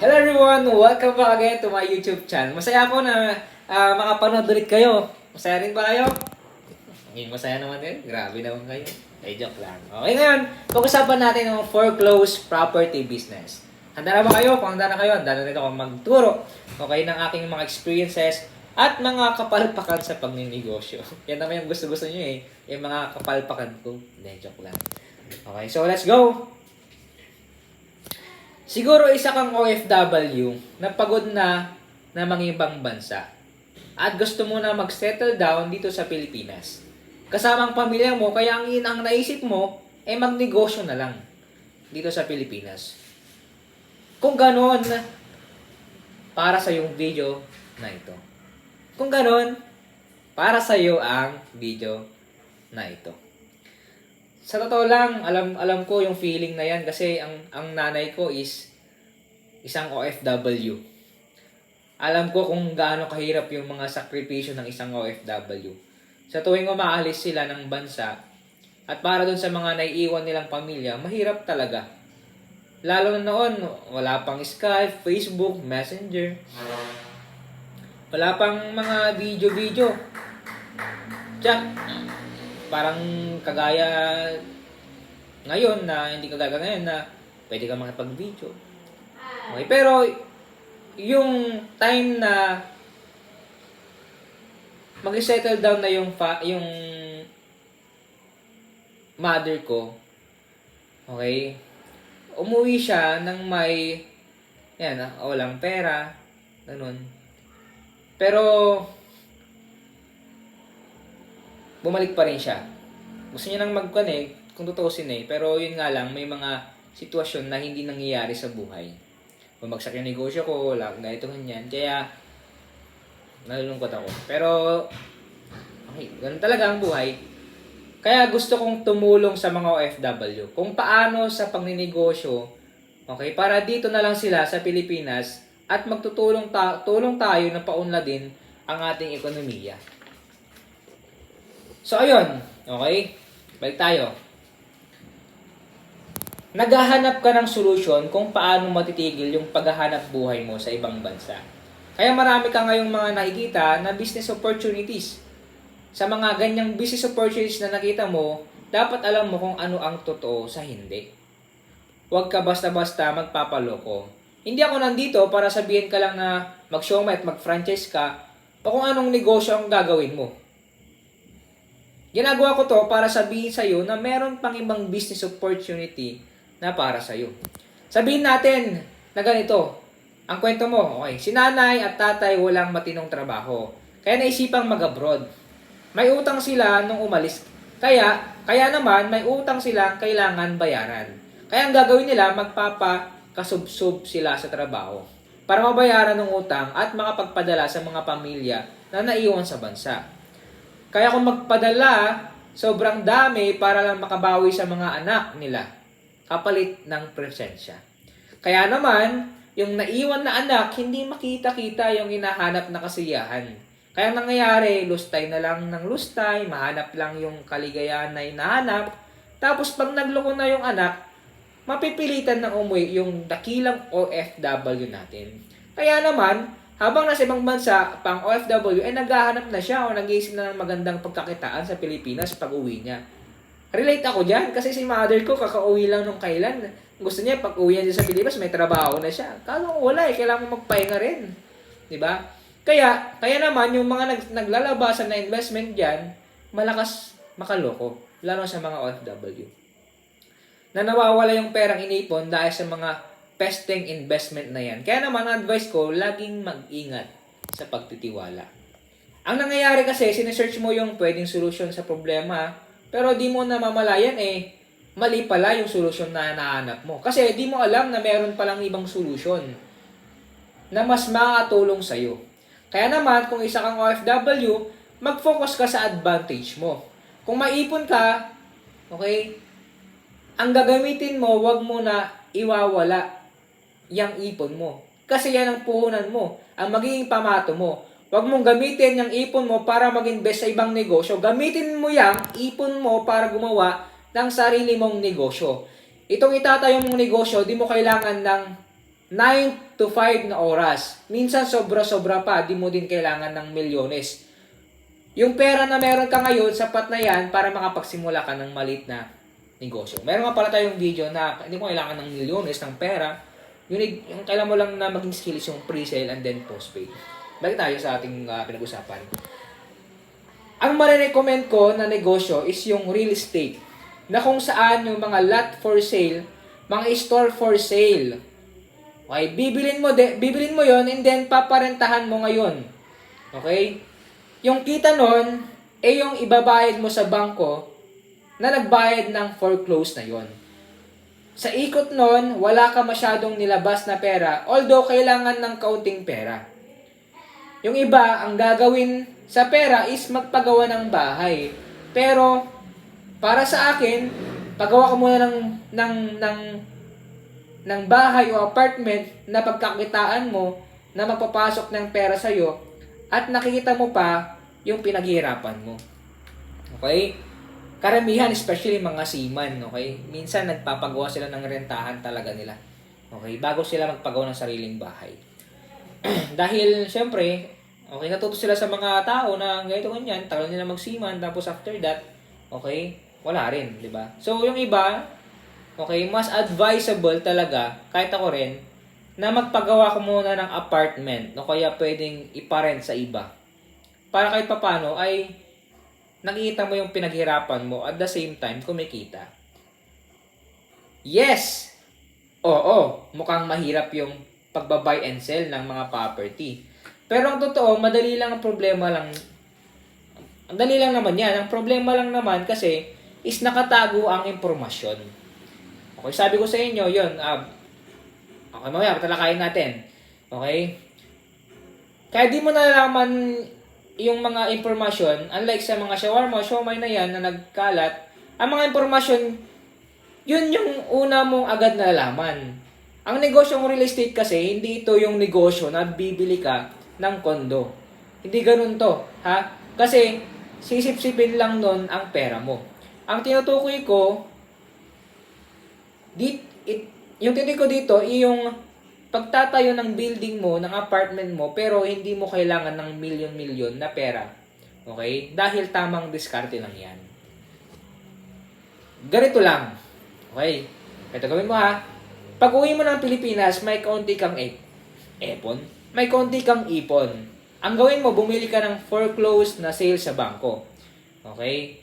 Hello everyone! Welcome back again to my YouTube channel. Masaya ako na ah, makapanood ulit kayo. Masaya rin ba kayo? Ngayon masaya naman din. Grabe naman kayo. Ay, joke lang. Okay, ngayon, pag-usapan natin ng foreclosed property business. Handa na ba kayo? Kung handa na kayo, handa na rin ako magturo okay, ng aking mga experiences at mga kapalpakan sa pagninegosyo. Yan naman yung gusto-gusto nyo eh. Yung mga kapalpakan ko. Hindi, joke lang. Okay, so let's go! Siguro isa kang OFW na pagod na na mangibang bansa at gusto mo na mag-settle down dito sa Pilipinas. Kasama ang pamilya mo, kaya ang, ang naisip mo, ay magnegosyo na lang dito sa Pilipinas. Kung ganon, para sa yung video na ito. Kung ganon, para sa iyo ang video na ito. Sa totoo lang, alam alam ko yung feeling na yan kasi ang ang nanay ko is isang OFW. Alam ko kung gaano kahirap yung mga sakripisyo ng isang OFW. Sa tuwing umaalis sila ng bansa at para dun sa mga naiiwan nilang pamilya, mahirap talaga. Lalo na noon, wala pang Skype, Facebook, Messenger. Wala pang mga video-video. Chat. Parang kagaya ngayon na hindi kagaya ngayon na pwede ka makipag-video. Okay, pero yung time na mag-settle down na yung fa- yung mother ko, okay, umuwi siya ng may, yan, ah, walang pera, ganun. Pero, bumalik pa rin siya. Gusto niya nang mag-connect, kung tutusin eh, pero yun nga lang, may mga sitwasyon na hindi nangyayari sa buhay. Bumagsak yung negosyo ko, wala akong ganito ganyan. Kaya, nalulungkot ako. Pero, okay, ganun talaga ang buhay. Kaya gusto kong tumulong sa mga OFW kung paano sa pagninegosyo, okay, para dito na lang sila sa Pilipinas at magtutulong ta- tulong tayo na paunladin ang ating ekonomiya. So ayun, okay? Balik tayo. Naghahanap ka ng solusyon kung paano matitigil yung paghahanap buhay mo sa ibang bansa. Kaya marami ka ngayong mga nakikita na business opportunities. Sa mga ganyang business opportunities na nakita mo, dapat alam mo kung ano ang totoo sa hindi. Huwag ka basta-basta magpapaloko. Hindi ako nandito para sabihin ka lang na mag-showme at mag-franchise ka o kung anong negosyo ang gagawin mo. Ginagawa ko to para sabihin sa'yo na meron pang ibang business opportunity na para sa'yo. Sabihin natin na ganito, ang kwento mo, okay, si nanay at tatay walang matinong trabaho. Kaya naisipang mag-abroad. May utang sila nung umalis. Kaya, kaya naman may utang sila kailangan bayaran. Kaya ang gagawin nila, magpapakasubsub sila sa trabaho para mabayaran ng utang at makapagpadala sa mga pamilya na naiwan sa bansa. Kaya kung magpadala, sobrang dami para lang makabawi sa mga anak nila, kapalit ng presensya. Kaya naman, yung naiwan na anak, hindi makita-kita yung hinahanap na kasiyahan. Kaya nangyayari, lustay na lang ng lustay, mahanap lang yung kaligayahan na hinahanap, tapos pag nagloko na yung anak, mapipilitan ng umuwi yung dakilang OFW natin. Kaya naman, habang nasa ibang bansa, pang OFW, ay naghahanap na siya o nag-iisip na ng magandang pagkakitaan sa Pilipinas pag uwi niya. Relate ako dyan kasi si mother ko kakauwi lang nung kailan. Gusto niya pag uwi niya sa Pilipinas may trabaho na siya. Kala ko wala eh, kailangan magpahinga rin. 'Di ba? Kaya, kaya naman yung mga nag, naglalabasan na investment diyan, malakas makaloko, lalo sa mga OFW. Na nawawala yung perang inipon dahil sa mga pesting investment na yan. Kaya naman, advice ko, laging mag-ingat sa pagtitiwala. Ang nangyayari kasi, sinesearch mo yung pwedeng solusyon sa problema, pero di mo namamalayan eh, mali pala yung solusyon na nahanap mo. Kasi di mo alam na meron palang ibang solusyon na mas makakatulong sa'yo. Kaya naman, kung isa kang OFW, mag-focus ka sa advantage mo. Kung maipon ka, okay, ang gagamitin mo, wag mo na iwawala yung ipon mo. Kasi yan ang puhunan mo. Ang magiging pamato mo. Huwag mong gamitin yung ipon mo para mag-invest sa ibang negosyo. Gamitin mo yung ipon mo para gumawa ng sarili mong negosyo. Itong itatayo mong negosyo, di mo kailangan ng 9 to 5 na oras. Minsan sobra-sobra pa, di mo din kailangan ng milyones. Yung pera na meron ka ngayon, sapat na yan para makapagsimula ka ng maliit na negosyo. Meron nga pala tayong video na hindi mo kailangan ng milyones ng pera. Yung, yung kailangan mo lang na maging skills yung pre-sale and then postpaid. Balik tayo sa ating ah, pinag-usapan. Ang marirecommend ko na negosyo is yung real estate. Na kung saan yung mga lot for sale, mga store for sale. Okay, bibilin mo de, bibilin mo 'yon and then paparentahan mo ngayon. Okay? Yung kita nun, eh yung ibabayad mo sa bangko na nagbayad ng foreclose na yon. Sa ikot nun, wala ka masyadong nilabas na pera, although kailangan ng kaunting pera. Yung iba, ang gagawin sa pera is magpagawa ng bahay. Pero, para sa akin, pagawa ka muna ng, ng, ng, ng bahay o apartment na pagkakitaan mo na magpapasok ng pera sa'yo at nakikita mo pa yung pinaghihirapan mo. Okay? Karamihan, especially mga seaman, okay? Minsan nagpapagawa sila ng rentahan talaga nila. Okay? Bago sila magpagawa ng sariling bahay. Dahil, syempre, okay, natuto sila sa mga tao na ganito ganyan, tagal nila magsiman, tapos after that, okay, wala rin, di ba? So, yung iba, okay, mas advisable talaga, kahit ako rin, na magpagawa ko muna ng apartment, no kaya pwedeng iparent sa iba. Para kahit papano ay nakikita mo yung pinaghirapan mo at the same time kumikita. Yes! Oo, mukhang mahirap yung pagbabuy and sell ng mga property. Pero ang totoo, madali lang ang problema lang. Ang dali lang naman yan. Ang problema lang naman kasi is nakatago ang impormasyon. Okay, sabi ko sa inyo, yun, ah, okay, mamaya, patalakayin natin. Okay? Kaya di mo nalalaman yung mga impormasyon, unlike sa mga shawarma, siomay na yan na nagkalat, ang mga impormasyon, yun yung una mong agad nalalaman. Ang negosyong real estate kasi, hindi ito yung negosyo na bibili ka ng kondo. Hindi ganun to, ha? Kasi, sisip-sipin lang nun ang pera mo. Ang tinutukoy ko, dit, it, yung tinutukoy ko dito, yung pagtatayo ng building mo, ng apartment mo, pero hindi mo kailangan ng milyon-milyon na pera. Okay? Dahil tamang diskarte lang yan. Ganito lang. Okay? Ito gawin mo ha. Pag uwi mo ng Pilipinas, may konti kang e epon. May konti kang ipon. Ang gawin mo, bumili ka ng foreclosed na sale sa bangko. Okay?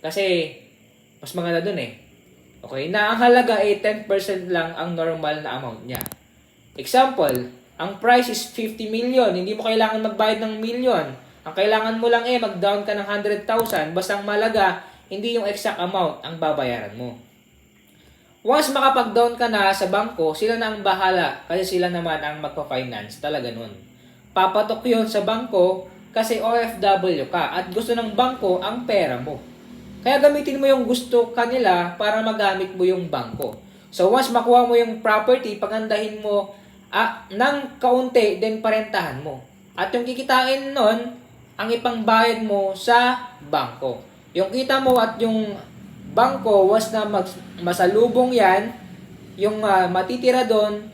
Kasi, mas maganda dun eh. Okay? Na ang halaga ay 10% lang ang normal na amount niya. Example, ang price is 50 million. Hindi mo kailangan magbayad ng million. Ang kailangan mo lang eh, mag-down ka ng 100,000. Basta ang malaga, hindi yung exact amount ang babayaran mo. Once makapag-down ka na sa bangko, sila na ang bahala kasi sila naman ang magpa-finance. Talaga nun. Papatok yun sa bangko kasi OFW ka at gusto ng bangko ang pera mo. Kaya gamitin mo yung gusto kanila para magamit mo yung bangko. So once makuha mo yung property, pagandahin mo ah, ng kaunti, then parentahan mo. At yung kikitain nun, ang ipangbayad mo sa bangko. Yung kita mo at yung bangko was na mag, masalubong yan, yung ah, matitira doon,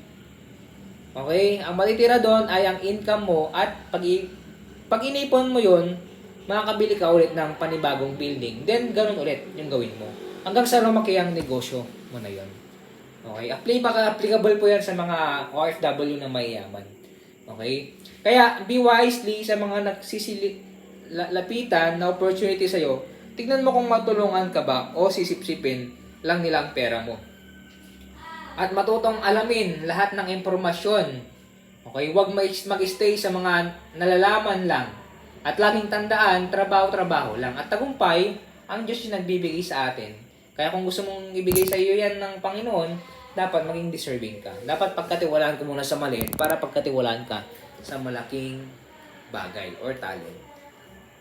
okay, ang matitira doon ay ang income mo at pag, pag inipon mo yun, makakabili ka ulit ng panibagong building. Then, ganun ulit yung gawin mo. Hanggang sa lumaki ang negosyo mo na yun. Okay? Apply baka applicable po yan sa mga OFW na mayayaman. Okay? Kaya, be wisely sa mga nagsisili la- lapitan na opportunity sa'yo, tignan mo kung matulungan ka ba o sisipsipin lang nila ang pera mo. At matutong alamin lahat ng impormasyon. Okay? Huwag mag- mag-stay sa mga nalalaman lang. At laging tandaan, trabaho-trabaho lang. At tagumpay, ang Diyos yung nagbibigay sa atin. Kaya kung gusto mong ibigay sa iyo yan ng Panginoon, dapat maging deserving ka. Dapat pagkatiwalaan ka muna sa maliit para pagkatiwalaan ka sa malaking bagay or talent.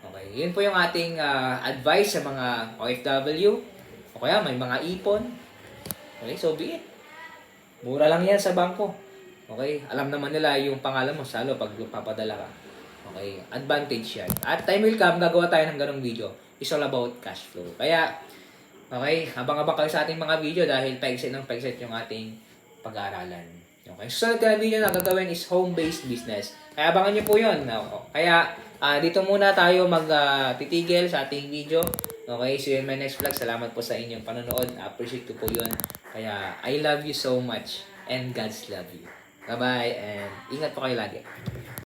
Okay, yun po yung ating ah, advice sa mga OFW. O kaya may mga ipon. Okay, so be it. Mura lang yan sa bangko. Okay, alam naman nila yung pangalan mo salo pag papadala ka. Okay, advantage yan. At time will come, gagawa tayo ng ganong video. It's all about cash flow. Kaya, okay, habang-habang kayo sa ating mga video dahil paigsit ng paigsit yung ating pag-aaralan. Okay, susunod ko na video na gagawin is home-based business. Kaya abangan nyo po yun. Kaya ah, dito muna tayo mag-titigil sa ating video. Okay, see you in my next vlog. Salamat po sa inyong panonood. Appreciate ko po yun. Kaya I love you so much and God's love you. Bye-bye and ingat po kayo lagi.